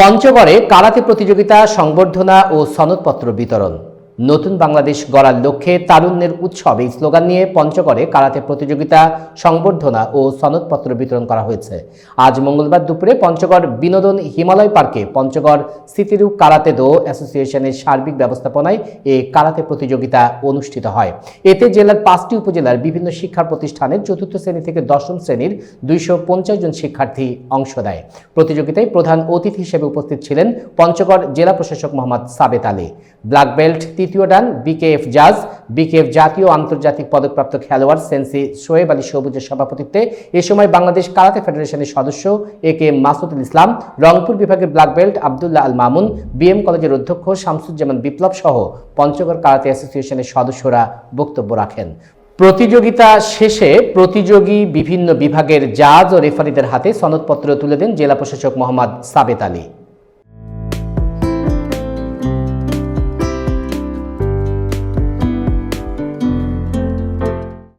পঞ্চগড়ে কারাতে প্রতিযোগিতা সংবর্ধনা ও সনদপত্র বিতরণ। নতুন বাংলাদেশ গড়ার লক্ষ্যে তারুণ্যের উৎসব। এই স্লোগান নিয়ে পঞ্চগড়ে কারাতে প্রতিযোগিতা, সংবর্ধনা ও সনদপত্র বিতরণ করা হয়েছে। আজ মঙ্গলবার দুপুরে পঞ্চগড় বিনোদন হিমালয় পার্কে পঞ্চগড় সিতিরু কারাতে দো অ্যাসোসিয়েশনের সার্বিক ব্যবস্থাপনায় এই কারাতে প্রতিযোগিতা অনুষ্ঠিত হয়। এতে জেলার পাঁচটি উপজেলার বিভিন্ন শিক্ষা প্রতিষ্ঠানের চতুর্থ শ্রেণি থেকে দশম শ্রেণির দুইশো পঞ্চাশ জন শিক্ষার্থী অংশ নেয়। প্রতিযোগিতায় প্রধান অতিথি হিসেবে উপস্থিত ছিলেন পঞ্চগড় জেলা প্রশাসক মোহাম্মদ সাবেত আলী। ব্ল্যাক বেল্ট তৃতীয় ডান বিকেএফ জাজ। বিকেএফ জাতীয় আন্তর্জাতিক পদকপ্রাপ্ত খেলোয়াড় সেন্সি শোয়েব আলী সবুজের সভাপতিত্বে এ সময় বাংলাদেশ কারাতে ফেডারেশনের সদস্য এ কে মাসুদুল ইসলাম, রংপুর বিভাগের black belt Abdullah Al Mamun, BM কলেজের অধ্যক্ষ শামসুজ্জামান বিপ্লব সহ পঞ্চগড় কারাতে অ্যাসোসিয়েশনের সদস্যরা বক্তব্য রাখেন। প্রতিযোগিতা শেষে প্রতিযোগী বিভিন্ন বিভাগের জাজ ও রেফারিদের হাতে সনদপত্র তুলে দেন জেলা প্রশাসক মোহাম্মদ সাবেত আলী।